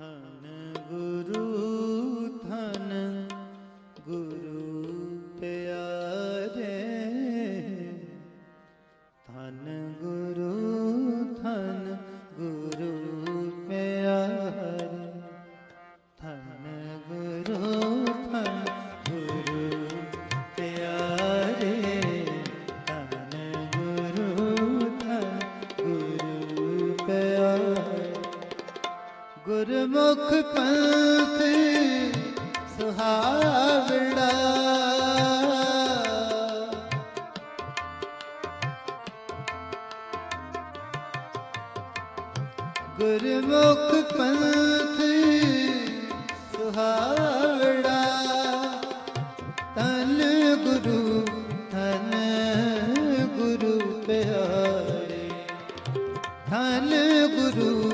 ਧਨ ਗੁਰਮੁਖ ਪੰਥ ਸੁਹਾਵਣਾ। ਗੁਰਮੁਖ ਪੰਥ ਸੁਹਾਵਣਾ। ਤਨ ਗੁਰੂ ਧਨ ਗੁਰੂ ਪਿਆਰੇ। ਧਨ ਗੁਰੂ